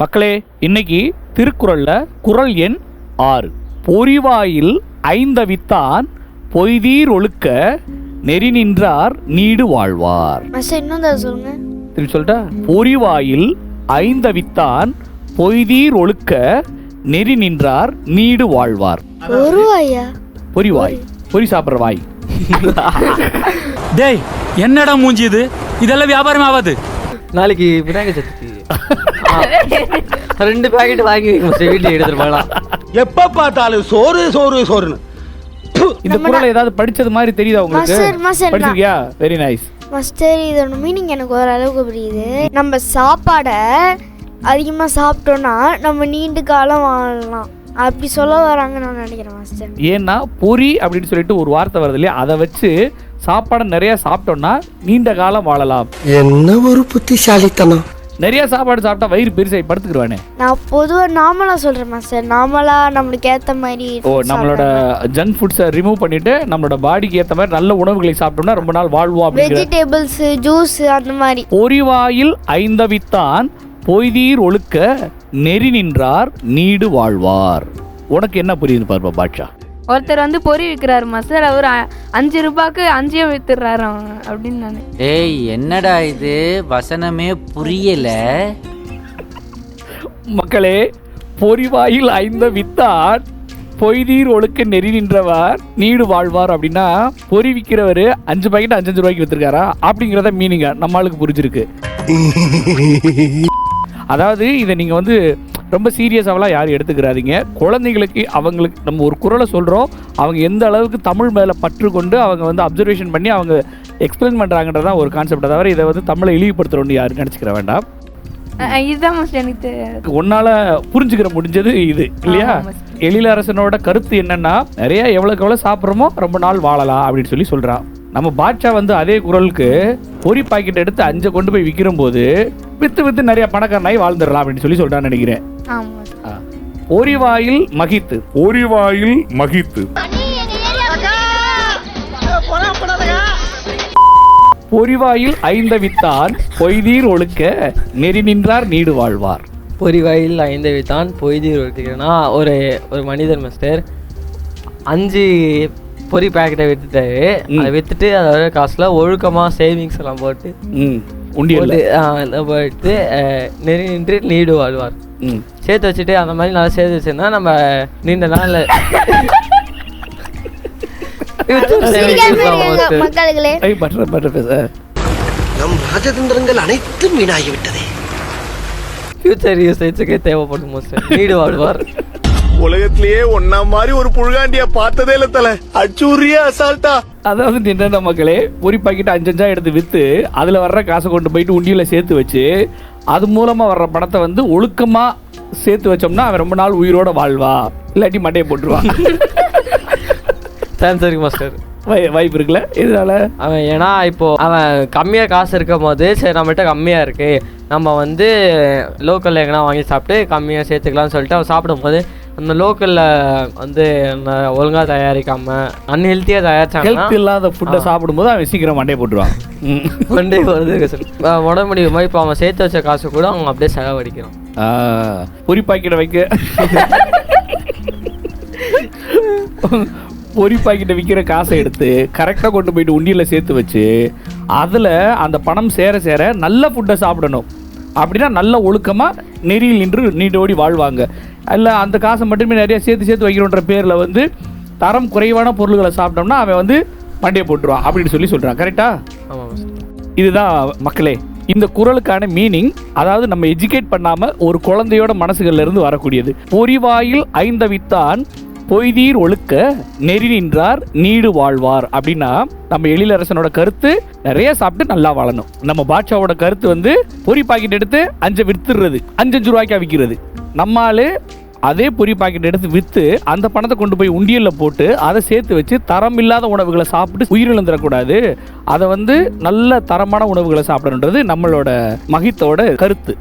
மக்களே இன்னைக்கு திருக்குறள்ல குறள் எண் ஆறு. பொறிவாயில் ஐந்தவித்தான் பொய்தீர் ஒழுக்க நெறி நின்றார் நீடு வாழ்வார். சொல்லுங்க. திருப்பி சொல்லிட்டா? பொறிவாயில் ஐந்தவித்தான் பொய்தீர் ஒழுக்க நெறி நின்றார் நீடு வாழ்வார். வாயா? பொறிவாய். பொறி. சாப்பிட்ற வாய். டேய் என்னடா மூஞ்சி இது? இதெல்லாம் வியாபாரம் ஆகாது நாளைக்கு விநாயகர் சதுர்த்தி. ரெண்டு பாக்கெட் வாங்கி வீட்டுக்கு எடுத்துட்டு போகலாம் எப்ப பார்த்தாலும் சோறு சோறு சோறுன்னு. இந்த குறள் ஏதாவது படிச்சது மாதிரி தெரியுதா உங்களுக்கு? படிச்சிருக்கியா? வெரி நைஸ் மாஸ்டர் இதோட மீனிங் எனக்கு ஓரளவுக்கு புரியுது. நம்ம சாப்பாடை அதிகமாக சாப்பிட்டோம்னா நம்ம நீண்ட காலம் வாழலாம். அப்படி சொல்ல வராங்கன்னு நான் நினைக்கிறேன் மாஸ்டர் ஏன்னா பொரி அப்படின்னு சொல்லிட்டு ஒரு வார்த்தை வருது இல்லையா? அதை வச்சு சாப்பாடை நிறைய சாப்பிட்டோம்னா நீண்ட காலம் வாழலாம். என்ன ஒரு புத்திசாலித்தனம். நிறைய சாப்பாடு சாப்பிட்டா வயிறு பெருசாகி படுத்துக்கிடுவானே. நான் பொதுவாக நார்மலாக சொல்கிறேன் மாஸ்டர் நார்மலாக நம்மளுக்கு ஏற்ற மாதிரி ஓ நம்மளோட ஜங்க் ஃபுட்ஸை ரிமூவ் பண்ணிட்டு நம்மளோட பாடிக்கு ஏற்ற மாதிரி நல்ல உணவுகளை சாப்பிட்டோம்னா ரொம்ப நாள் வாழ்வோம் அப்படிங்கிற வெஜிடபிள்ஸ் ஜூஸ் அந்த மாதிரி. பொறிவாயில் ஐந்தவித்தான் பொய்தீர் ஒழுக்க நெறி நின்றார் நீடு வாழ்வார். உனக்கு என்ன புரியுது பாருப்பா பாட்ஷா? ஒருத்தர் வந்து பொறி விற்கிறாரு மாஸ்டர் அவர் அஞ்சு ரூபாய்க்கு அஞ்சே வித்துடுறாரு அவங்க அப்படின்னு நான். ஏய் என்னடா இது? வசனமே புரியல. மக்களே பொறிவாயில் ஐந்த வித்தான் பொய்தீர் ஒழுக்க நெறி நின்றவர் நீடு வாழ்வார் அப்படின்னா பொறி விற்கிறவர் அஞ்சு பாக்கெட் அஞ்சு அஞ்சு ரூபாய்க்கு வித்துருக்காரா? அப்படிங்கிறத மீனிங்க நம்ம ஆளுக்கு புரிஞ்சிருக்கு. அதாவது இதை நீங்கள் வந்து ரொம்ப சீரியஸாவெல்லாம் யாரும் எடுத்துக்கிறாதீங்க. குழந்தைங்களுக்கு அவங்களுக்கு நம்ம ஒரு குரலை சொல்கிறோம் அவங்க எந்த அளவுக்கு தமிழ் மேலே பற்று கொண்டு அவங்க வந்து அப்சர்வேஷன் பண்ணி அவங்க எக்ஸ்பிளைன் பண்ணுறாங்கன்றதான் ஒரு கான்செப்ட் தவிர இதை வந்து தமிழை இழிவுபடுத்துகிறோன்னு யாரும் நினச்சிக்கிற வேண்டாம். இதுதான் எனக்கு உன்னால புரிஞ்சுக்கிற முடிஞ்சது இது இல்லையா. எழிலரசனோட கருத்து என்னன்னா நிறைய எவ்வளவுக்கு எவ்வளவு சாப்பிட்றோமோ ரொம்ப நாள் வாழலாம் அப்படின்னு சொல்லி சொல்றான் நம்ம பாட்ஷா வந்து அதே குரலுக்கு பொரி பாக்கெட் எடுத்து அஞ்சை கொண்டு போய் விற்கிற போது வித்து வித்து நிறைய பணக்காரனாய் வாழ்ந்துடலாம் அப்படின்னு சொல்லி சொல்றான்னு நினைக்கிறேன். பொரிவாயில் மகித்து. ஒரிவாயில் மகித்து. பொரிவாயில் ஐந்த வித்தான் பொய்தீர் ஒழுக்க நெறி நின்றார் நீடு வாழ்வார். பொறிவாயில் ஐந்து வைத்தான் பொய்தீர் ஒருத்திக்கிறேன்னா ஒரு ஒரு மனிதர் மாஸ்டர் அஞ்சு பொரி பாக்கெட்டை வித்துட்டாரு. அதை வித்துட்டு அதோட காசுல ஒழுக்கமா சேவிங்ஸ் எல்லாம் போட்டு நெறி நின்று நீடு வாழ்வார். சேர்த்து வச்சுட்டு அந்த மாதிரி நல்லா சேர்த்து வச்சிருந்தா நம்ம நீண்ட நாள் நம் ராஜதந்திரங்கள் அனைத்தும் வீணாகிவிட்டதே. ஃபியூச்சர் யூசேஜுக்கே தேவைப்படும் மாஸ்டர் நீடு வாழ்வார். உலகத்திலேயே ஒன்னா மாதிரி ஒரு புழுகாண்டிய பார்த்ததே இல்ல தல. அச்சூரியா அசால்ட்டா. அதாவது என்னென்ன மக்களே ஒரு பாக்கெட் அஞ்சு அஞ்சா எடுத்து விற்று அதில் வர்ற காசை கொண்டு போயிட்டு உண்டியில் சேர்த்து வச்சு அது மூலமாக வர்ற பணத்தை வந்து ஒழுக்கமாக சேர்த்து வச்சோம்னா அவன் ரொம்ப நாள் உயிரோட வாழ்வா. இல்லாட்டி மண்டையை போட்டுருவான் இருக்கு மாஸ்டர் வாய்- வாய்ப்பு இருக்குல்ல? இதனால அவன் ஏன்னா இப்போ அவன் கம்மியாக காசு இருக்கும் போது சரி நம்மகிட்ட கம்மியாக இருக்கு. நம்ம வந்து லோக்கலில் எங்கன்னா வாங்கி சாப்பிட்டு கம்மியாக சேர்த்துக்கலாம்னு சொல்லிட்டு அவன் சாப்பிடும்போது அந்த லோக்கலில் வந்து ஒழுங்காக தயாரிக்காம அன்ஹெல்த்தியாக தயாரிச்சாங்கன்னா ஹெல்த் இல்லாத ஃபுட்டை சாப்பிடும்போது அவன் சீக்கிரம் மண்டையை போட்டுருவான். ம். கொண்டே வருது உடம்பு முடியுமா இப்போ அவன் சேர்த்து வச்ச காசு கூட அவன் அப்படியே செலவழிக்கிறான். பாக்கெட்டை வைக்க. பொரி பாக்கெட்டை விற்கிற காசை எடுத்து கரெக்டாக கொண்டு போயிட்டு உண்டியில் சேர்த்து வச்சு அதில் அந்த பணம் சேர சேர நல்ல ஃபுட்டை சாப்பிடணும். அப்படின்னா நல்ல ஒழுக்கமாக நெறியில் நின்று நீண்டோடி வாழ்வாங்க. இல்லை அந்த காசை மட்டுமே நிறைய சேர்த்து சேர்த்து வைக்கிறோன்ற பேரில் வந்து தரம் குறைவான பொருள்களை சாப்பிட்டோம்னா அவன் வந்து மண்டையை போட்டுருவான் அப்படின்னு சொல்லி சொல்கிறான் கரெக்டாக இதுதான் மக்களே இந்த குறளுக்கான மீனிங் அதாவது நம்ம எஜுகேட் பண்ணாம ஒரு குழந்தையோட மனசுகள்ல இருந்து வரக்கூடியது. பொறிவாயில் ஐந்தவித்தான் பொய்தீர் ஒழுக்க நெறி நின்றார் நீடு வாழ்வார் அப்படின்னா நம்ம எழிலரசனோட கருத்து நிறைய சாப்பிட்டு நல்லா வாழணும். நம்ம பாட்ஷாவோட கருத்து வந்து பொரி பாக்கெட் எடுத்து அஞ்சு வித்துடுறது அஞ்சஞ்சு ரூபாய்க்கு ரூபாய்க்கா விற்கிறது நம்மால் அதே பொரி பாக்கெட் எடுத்து விற்று அந்த பணத்தை கொண்டு போய் உண்டியலில் போட்டு அதை சேர்த்து வச்சு தரம் இல்லாத உணவுகளை சாப்பிட்டு உயிரிழந்துடக்கூடாது. அதை வந்து நல்ல தரமான உணவுகளை சாப்பிடணுன்றது நம்மளோட மகித்தோட கருத்து.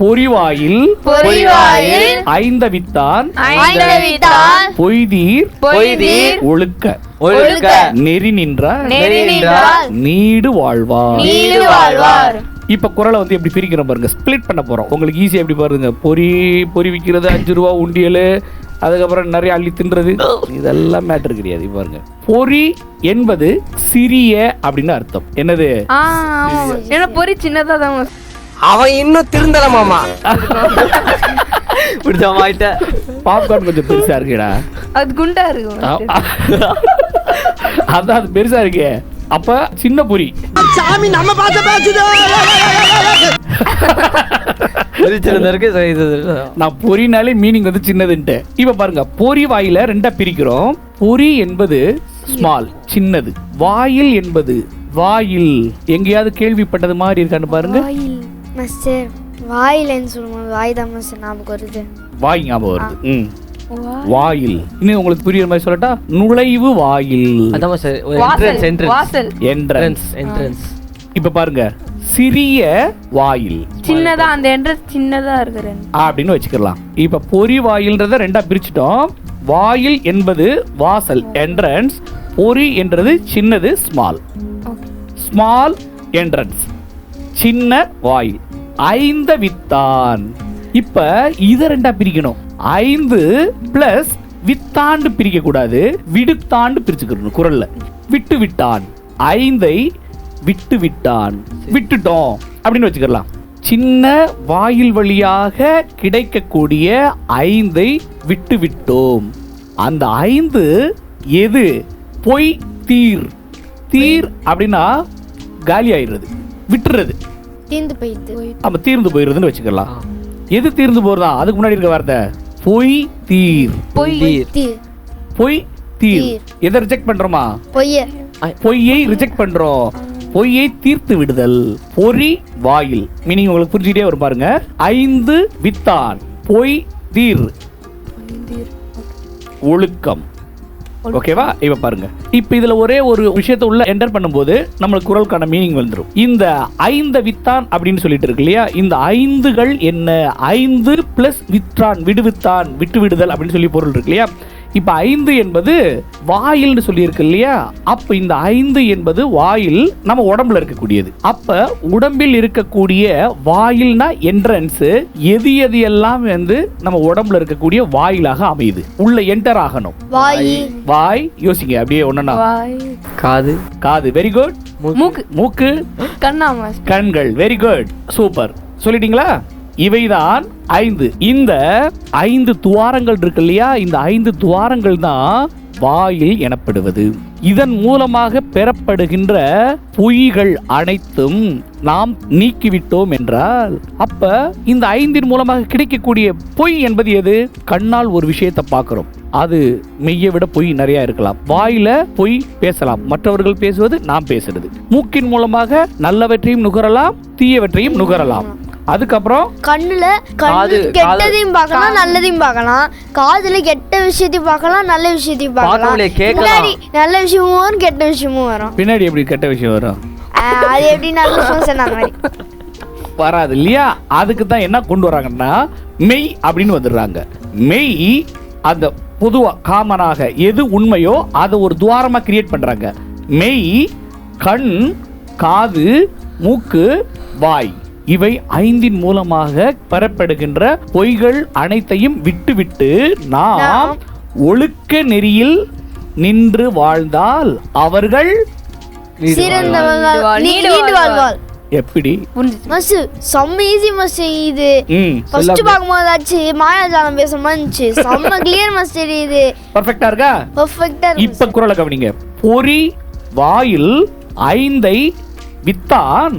பொறிவாயில் பொறிவாயில் ஐந்தவித்தான் ஐந்தவித்தான் பொய்தீர் பொய்தீர் ஒழுக்க. ஒழுக்க. நெறி நின்ற நெறி நின்றார். நீடு வாழ்வார். நீடு வாழ்வார். இப்போ குரலை வந்து எப்படி பிரிக்கிறோம் பாருங்க. ஸ்ப்ளிட் பண்ண போகிறோம் உங்களுக்கு ஈஸியாக எப்படி பாருங்க. பொரி பொரி விற்கிறது அஞ்சு ரூபா உண்டியல் அதுக்கப்புறம் நிறைய அள்ளி தின்றது. இதெல்லாம் மேட்டர் கிடையாது. பாருங்க. பொரி என்பது சிறிய அப்படின்னு அர்த்தம். என்னது? பொரி சின்னதாக தான் அவன் இன்னும் திருந்தல மாமா. பிடிச்ச மாட்ட பாப்கார்ன் கொஞ்சம் பெருசா இருக்குடா. அது குண்டா இருக்கு மாஸ்டர் அதான் அது பெருசா இருக்கே. அப்ப சின்ன பொரி. சாமி நம்ம பார்த்த பேசுது நான் பொரினாலே மீனிங் வந்து சின்னதுன்ட்டு. இப்ப பாருங்க பொரி வாயில ரெண்டா பிரிக்கிறோம். பொரி என்பது ஸ்மால் சின்னது. வாயில் என்பது வாயில். எங்கேயாவது கேள்விப்பட்டது மாதிரி இருக்கான்னு பாருங்க. வாயில். மாஸ்டர் வாயிலன்னு சொல்லும்போது வாய் தான் மாஸ்டர் ஞாபகம் வருது. வாய் ஞாபகம் வருது. ம். வாயில். இன்னும் உங்களுக்கு புரியுற மாதிரி சொல்லட்டா? நுழைவு வாயில். அதான் சார் என்ட்ரன்ஸ் என்ட்ரன்ஸ் வாசல். என்ட்ரன்ஸ் என்ட்ரன்ஸ் இப்ப பாருங்க. சிறிய வாயில். சின்னதா அந்த என்ட்ரன்ஸ் சின்னதா இருக்கு ரெண்டு அப்படின்னு வச்சுக்கலாம். இப்ப பொறி வாயில்ன்றத ரெண்டா பிரிச்சிட்டோம். வாயில் என்பது வாசல் என்ட்ரன்ஸ் பொறி என்றது சின்னது ஸ்மால் ஸ்மால் என்ட்ரன்ஸ் சின்ன வாயில் ஐந்த வித்தான். இப்ப இத ரெண்டா பிரிக்கணும். ஐந்து பிளஸ் வித்தாண்டு பிரிக்க கூடாது விடுத்தாண்டு பிரிச்சுக்கணும் குரல்ல. விட்டு விட்டான். ஐந்தை விட்டு விட்டான். விட்டுட்டோம் அப்படின்னு வச்சுக்கலாம். சின்ன வாயில் வழியாக கிடைக்கக்கூடிய ஐந்தை விட்டு விட்டோம். அந்த ஐந்து எது? பொய் தீர். தீர் அப்படின்னா காலி ஆயிடுறது. விட்டுறது. தீந்து போயிடுது. நம்ம தீர்ந்து போயிடுறதுன்னு வச்சுக்கலாம். எது தீர்ந்து போறதா? அதுக்கு முன்னாடி இருக்க வார்த்தை பொய் தீர். பொய் தீ பொய் தீர். தீர். எதை ரிஜெக்ட் பண்றோமா? பொய்ய. பொய்யை ரிஜெக்ட் பண்றோம். பொய்யை தீர்த்து விடுதல். பொறி வாயில். மீனிங் உங்களுக்கு புரிஞ்சுட்டே வரும் பாருங்க. ஐந்து வித்தான். பொய் தீர். ஒழுக்கம். ஓகேவா? இப்ப பாருங்க. இப்ப இதுல ஒரே ஒரு விஷயத்தை உள்ள என்டர் பண்ணும்போது நம்மளுக்கு குரலுக்கான மீனிங் வந்துடும் இந்த ஐந்து வித்தான் அப்படின்னு சொல்லிட்டு இருக்கு இல்லையா? இந்த ஐந்துகள் என்ன? ஐந்து பிளஸ் வித்ரான் விடுவித்தான் விட்டு விடுதல் அப்படின்னு சொல்லி பொருள் இருக்கு இல்லையா? இப்ப ஐந்து என்பது வாயில்னு சொல்லி இருக்கு இல்லையா? அப்ப இந்த ஐந்து என்பது வாயில் நம்ம உடம்புல இருக்கக்கூடியது. அப்ப உடம்பில் இருக்கக்கூடிய வாயில்னா என்ட்ரன்ஸ் எது எது எல்லாம் வந்து நம்ம உடம்புல இருக்கக்கூடிய வாயிலாக அமையுது. உள்ள என்டர் ஆகணும். வாய். வாய் யோசிங்க அப்படியே வாய். காது. காது வெரி குட் மூக்கு. மூக்கு. கண்ணா கண்கள் வெரி குட் சூப்பர் சொல்லிட்டீங்களா? இவைதான் ஐந்து. இந்த ஐந்து துவாரங்கள் இருக்கு இல்லையா? இந்த ஐந்து துவாரங்கள் தான் வாயில் எனப்படுவது. இதன் மூலமாக பெறப்படுகின்ற பொய்கள் அனைத்தும் நாம் நீக்கிவிட்டோம் என்றால் அப்ப இந்த ஐந்தின் மூலமாக கிடைக்கக்கூடிய பொய் என்பது எது? கண்ணால் ஒரு விஷயத்தை பார்க்கிறோம். அது மெய்யை விட பொய் நிறைய இருக்கலாம். வாயில பொய் பேசலாம். மற்றவர்கள் பேசுவது நாம் பேசுறது. மூக்கின் மூலமாக நல்லவற்றையும் நுகரலாம் தீயவற்றையும் நுகரலாம். அதுக்கப்புறம் கண்ணுல காது- கண்ணு கெட்டதையும் பார்க்கலாம் நல்லதையும் பார்க்கலாம். காதுல கெட்ட விஷயத்தையும் பார்க்கலாம் நல்ல விஷயத்தையும் பார்க்கலாம். பின்னாடி நல்ல விஷயமும் வரும் கெட்ட விஷயமும் வரும். பின்னாடி எப்படி கெட்ட விஷயம் வரும்? அது எப்படி நல்ல விஷயம் சொன்ன மாதிரி. வராது இல்லையா? அதுக்கு தான் என்ன கொண்டு வராங்கன்னா மெய் அப்படின்னு வந்துடுறாங்க. மெய் அந்த பொதுவா காமனாக எது உண்மையோ அதை ஒரு துவாரமா கிரியேட் பண்றாங்க. மெய் கண் காது மூக்கு வாய். இவை ஐந்தின் மூலமாக பெறப்படுகின்ற பொய்கள் அனைத்தையும் விட்டுவிட்டு நாம் ஒழுக்க நெறியில் நின்று வாழ்ந்தால் அவர்கள் எப்படி? மஸ்ட் செம்ம ஈஸி மஸ்ட் இது. ம் ஃபர்ஸ்ட் பார்க்கும்போது ஆச்சு மாயாஜாலம் பேச மாதிரி செம்ம கிளியர் மஸ்டர் இது. பர்ஃபெக்டா இருக்கா? பர்ஃபெக்டா இப்ப குரலை கவனிங்க. பொறி வாயில் ஐந்தை வித்தான்.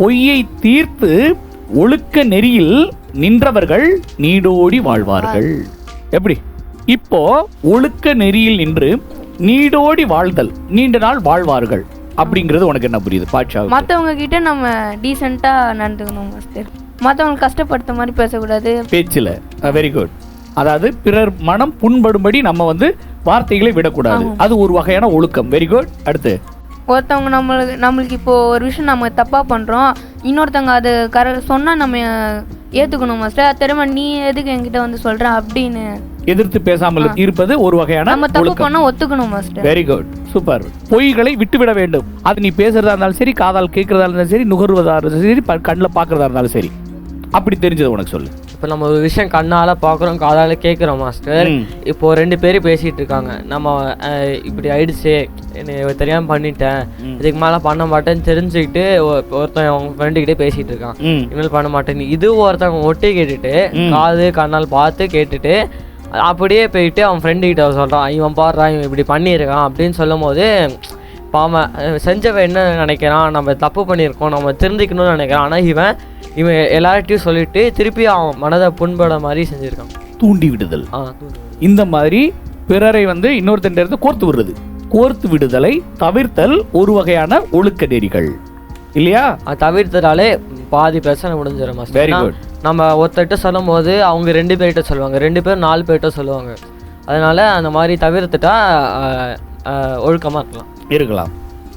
பொய்யை தீர்த்து ஒழுக்க நெறியில் நின்றவர்கள் நீடோடி வாழ்வார்கள். எப்படி? இப்போ ஒழுக்க நெறியில் நின்று நீடோடி வாழ்தல் நீண்ட நாள் வாழ்வார்கள் அப்படிங்கிறது உனக்கு என்ன புரியுது? பாட்ஷா மற்றவங்க கிட்ட நம்ம டீசெண்டாக நடந்துக்கணும் மாஸ்டர் மற்றவங்க கஷ்டப்படுத்த மாதிரி பேசக்கூடாது. பேச்சில். வெரி குட் அதாவது பிறர் மனம் புண்படும்படி நம்ம வந்து வார்த்தைகளை விடக்கூடாது. அது ஒரு வகையான ஒழுக்கம். வெரி குட் அடுத்து. ஒருத்தவங்க நம்மளுக்கு நம்மளுக்கு இப்போ ஒரு விஷயம் நம்ம தப்பாக பண்ணுறோம் இன்னொருத்தவங்க அது கர சொன்னா நம்ம ஏத்துக்கணும் மாஸ்டர் திரும்ப நீ எதுக்கு என்கிட்ட வந்து சொல்ற அப்படின்னு? எதிர்த்து பேசாமல் இருப்பது ஒரு வகையான நம்ம தப்பு பண்ணா ஒத்துக்கணும் மாஸ்டர் வெரி குட் சூப்பர் பொய்களை விட்டுவிட வேண்டும். அது நீ பேசுறதா இருந்தாலும் சரி காதால் கேட்கறதா இருந்தாலும் சரி நுகர்வதா இருந்தாலும் சரி கண்ணில் பார்க்கறதா இருந்தாலும் சரி. அப்படி தெரிஞ்சது உனக்கு சொல்லு. இப்போ நம்ம ஒரு விஷயம் கண்ணால் பார்க்குறோம் காதால் கேட்குறோம் மாஸ்டர். இப்போ ரெண்டு பேரும் பேசிகிட்டு இருக்காங்க நம்ம இப்படி ஆயிடுச்சு என்ன தெரியாமல் பண்ணிட்டேன். இதுக்கு மேலே பண்ண மாட்டேன்னு தெரிஞ்சுக்கிட்டு ஒருத்தன் அவங்க ஃப்ரெண்டுக்கிட்டே பேசிகிட்டு இருக்கான் இனிமேல் பண்ண மாட்டேன்னு இது ஒருத்தவங்க ஒட்டி கேட்டுட்டு. காது கண்ணால் பார்த்து கேட்டுட்டு அப்படியே போயிட்டு அவன் ஃப்ரெண்டு கிட்ட சொல்கிறான் இவன் பாடுறான் இவன் இப்படி பண்ணியிருக்கான் அப்படின்னு சொல்லும் போது அஹ், செஞ்சவன் என்ன நினைக்கிறான் நம்ம தப்பு பண்ணியிருக்கோம் நம்ம திருந்திக்கணும்னு நினைக்கிறான். ஆனால் இவன் இவன் எல்லார்ட்டையும் சொல்லிட்டு திருப்பி அவன் மனதை புண்பட மாதிரி செஞ்சுருக்கான். தூண்டி விடுதல். ஆ. இந்த மாதிரி பிறரை வந்து இன்னொருத்தன் இருந்து கோர்த்து விடுறது. கோர்த்து விடுதலை தவிர்த்தல் ஒரு வகையான ஒழுக்க நெறிகள் இல்லையா தவிர்த்ததாலே பாதி பிரச்சனை முடிஞ்சிடும் மாஸ்டர். ஏன்னா, good. நம்ம ஒருத்தர்கிட்ட சொல்லும் போது அவங்க ரெண்டு பேர்கிட்ட சொல்லுவாங்க. ரெண்டு பேர் நாலு பேர்கிட்ட சொல்லுவாங்க. அதனால அந்த மாதிரி தவிர்த்துட்டா ஆஹ், ஆஹ், ஒழுக்கமா இருக்கலாம். இருக்கலாம்.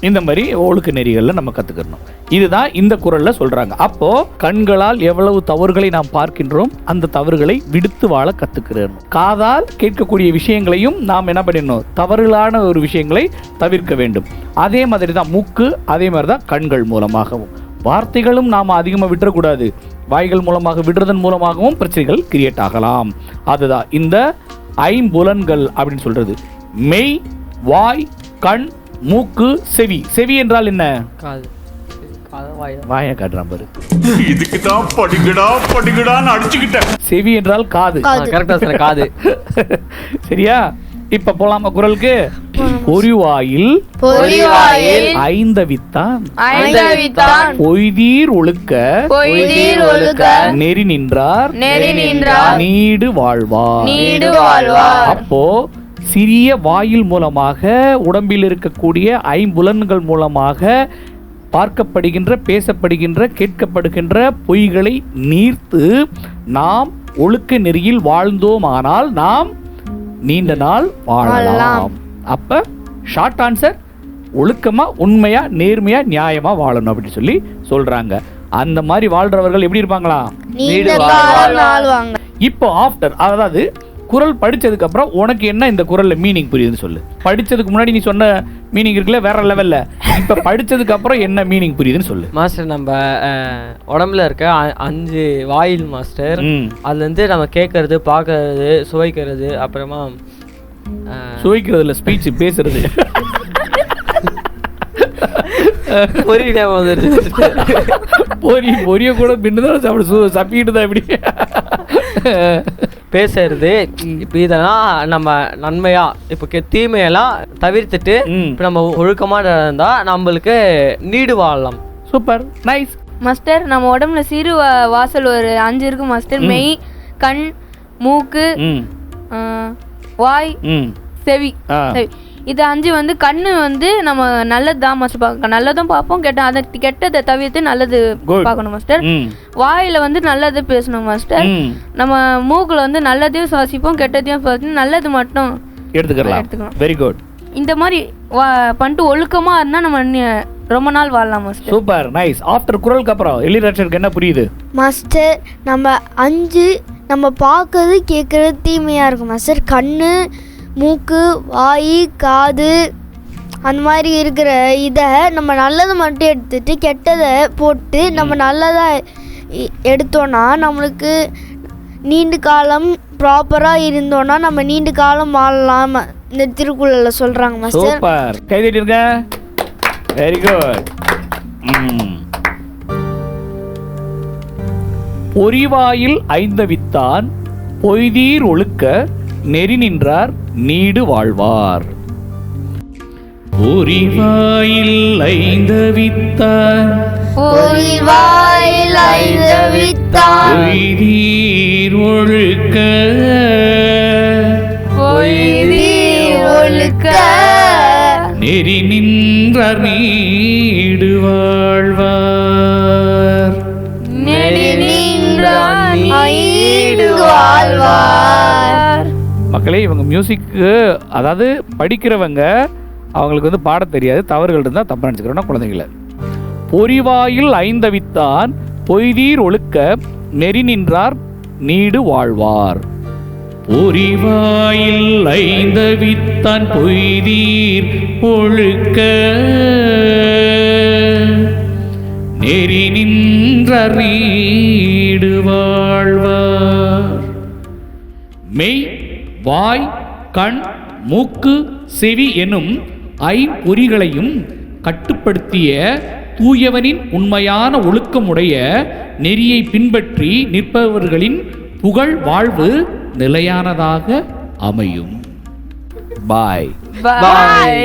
இந்த மாதிரி ஒழுக்க நெறிகளில் நம்ம கற்றுக்கணும் இதுதான் இந்த குரலில் சொல்கிறாங்க அப்போது கண்களால் எவ்வளவு தவறுகளை நாம் பார்க்கின்றோம் அந்த தவறுகளை விடுத்து வாழ கற்றுக்கிறோம் காதால் கேட்கக்கூடிய விஷயங்களையும் நாம் என்ன பண்ணிடணும்? தவறுகளான ஒரு விஷயங்களை தவிர்க்க வேண்டும். அதே மாதிரி தான் மூக்கு அதே மாதிரி தான் கண்கள் மூலமாகவும். வார்த்தைகளும் நாம் அதிகமாக விட்டுறக்கூடாது. வாய்கள் மூலமாக விடுறதன் மூலமாகவும் பிரச்சனைகள் கிரியேட் ஆகலாம். அதுதான் இந்த ஐம்புலன்கள் அப்படின்னு சொல்கிறது மெய் வாய் கண் மூக்கு செவி. செவி என்றால் என்ன? காது. காது வாய் வாயை காட்டுறான் பாரு. இதுக்கு தான் படிக்கடா படிக்கடான்னு அடிச்சுக்கிட்டேன் செவி என்றால் காது. கரெக்டாக சொன்ன காது. சரியா? இப்ப போலாமா குரலுக்கு? பொறிவாயில் பொறிவாயில் ஐந்தவித்தான். ஐந்தவித்தான். பொய்தீர் ஒழுக்க பொய்தீர் ஒழுக்க நெறி நின்றார். நெறி நின்றார். நீடு வாழ்வார். நீடு வாழ்வார். அப்போ சிறிய வாயில் மூலமாக உடம்பில் இருக்கக்கூடிய ஐம்புலன்கள் மூலமாக பார்க்கப்படுகின்ற பேசப்படுகின்ற கேட்கப்படுகின்ற பொய்களை நீர்த்து நாம் ஒழுக்க நெறியில் வாழ்ந்தோமானால் நாம் நீண்ட நாள் வாழலாம். அப்ப ஷார்ட் ஆன்சர் ஒழுக்கமா உண்மையா நேர்மையா நியாயமா வாழணும் அப்படின்னு சொல்லி சொல்றாங்க. அந்த மாதிரி வாழ்றவர்கள் எப்படி இருப்பாங்களா? இப்போ ஆஃப்டர் அதாவது குரல் படிச்சதுக்கு அப்புறம் உனக்கு என்ன இந்த குரல்ல மீனிங் புரியுதுன்னு சொல்லு. படிச்சதுக்கு முன்னாடி நீ சொன்ன மீனிங் இருக்குல்ல வேற லெவல்ல இப்ப படிச்சதுக்கு அப்புறம் என்ன மீனிங் புரியுதுன்னு சொல்லு. மாஸ்டர் நம்ம உடம்புல இருக்க அஞ்சு வாயில் மாஸ்டர். அதுலேருந்து நம்ம கேட்கறது பார்க்கறது சுவைக்கிறது அப்புறமா சுவைக்கிறதுல ஸ்பீச் பேசுறது. பொரி ஞாபகம் பொரி பொரிய கூட பின்னுதான் சாப்பிட சு சப்பிக்கிட்டு தான் இப்படி. பேசுறது. இப்போ இதெல்லாம் நம்ம நன்மையா இப்போ கெ- தீமையெல்லாம் தவிர்த்துட்டு. இப்போ நம்ம ஒழுக்கமா இருந்தா நம்மளுக்கு நீடு வாழலாம். சூப்பர். நைஸ். மாஸ்டர் நம்ம உடம்புல சிறு வாசல் ஒரு அஞ்சு இருக்கு மாஸ்டர். மெய் கண் மூக்கு வாய் ம். செவி. செவி. இது அஞ்சு வந்து கண்ணு வந்து நம்ம நல்லது தான் மாஸ்டர் பார்க்க நல்லதும் பார்ப்போம் கெட்ட அதை கெட்டதை தவிர்த்து நல்லது. பார்க்கணும் மாஸ்டர் ம். வாயில வந்து நல்லது பேசணும் மாஸ்டர் ம். நம்ம மூக்குல வந்து நல்லதையும் சுவாசிப்போம் கெட்டதையும் சுவாசிப்போம் நல்லது மட்டும் எடுத்துக்கலாம் எடுத்துக்கலாம். வெரி குட் இந்த மாதிரி வா- பண்ணிட்டு ஒழுக்கமா இருந்தா நம்ம ரொம்ப நாள் வாழலாம் மாஸ்டர் சூப்பர் நைஸ் ஆஃப்டர் குரலுக்கு அப்புறம் எலிரேஷனுக்கு என்ன புரியுது? மாஸ்டர் நம்ம அஞ்சு நம்ம பார்க்கறது கேட்குறது தீமையாக இருக்கும் மாஸ்டர் கண்ணு மூக்கு வாய் காது அந்த மாதிரி இருக்கிற இதை நம்ம நல்லதை மட்டும் எடுத்துட்டு கெட்டதை போட்டு நம்ம நல்லதாக எடுத்தோன்னா நம்மளுக்கு நீண்ட காலம் ப்ராப்பராக இருந்தோன்னா நம்ம நீண்ட காலம் வாழலாம். இந்த திருக்குறளில் சொல்கிறாங்க மாஸ்டர் சூப்பர் வெரி குட் பொறிவாயில் ஐந்தவித்தான் பொய்தீர் ஒழுக்க நெறி நின்றார் நீடு வாழ்வார். பொறிவாயில் ஐந்தவித்தான் பொறிவாயில் ஐந்தவித்தான் பொய்தீர் ஒழுக்க. நெறி நின்றார் நீடு வாழ்வார். நின்றான் ஐந்து வாழ்வார். மக்களே இவங்க மியூசிக்கு அதாவது படிக்கிறவங்க அவங்களுக்கு வந்து பாட தெரியாது. தவறுகள் இருந்தால் தப்பாக நினச்சிக்கிறோன்னா குழந்தைங்கள. பொறிவாயில் ஐந்தவித்தான் பொய்தீர் ஒழுக்க நெறி நின்றார் நீடு வாழ்வார். பொறிவாயில் ஐந்தவித்தான் பொய்தீர் ஒழுக்க நெறி நின்றார் வாய் கண் மூக்கு செவி எனும் ஐம்பொறிகளையும் கட்டுப்படுத்திய தூயவனின் உண்மையான ஒழுக்கமுடைய நெறியை பின்பற்றி நிற்பவர்களின் புகழ் வாழ்வு நிலையானதாக அமையும். பாய் பாய்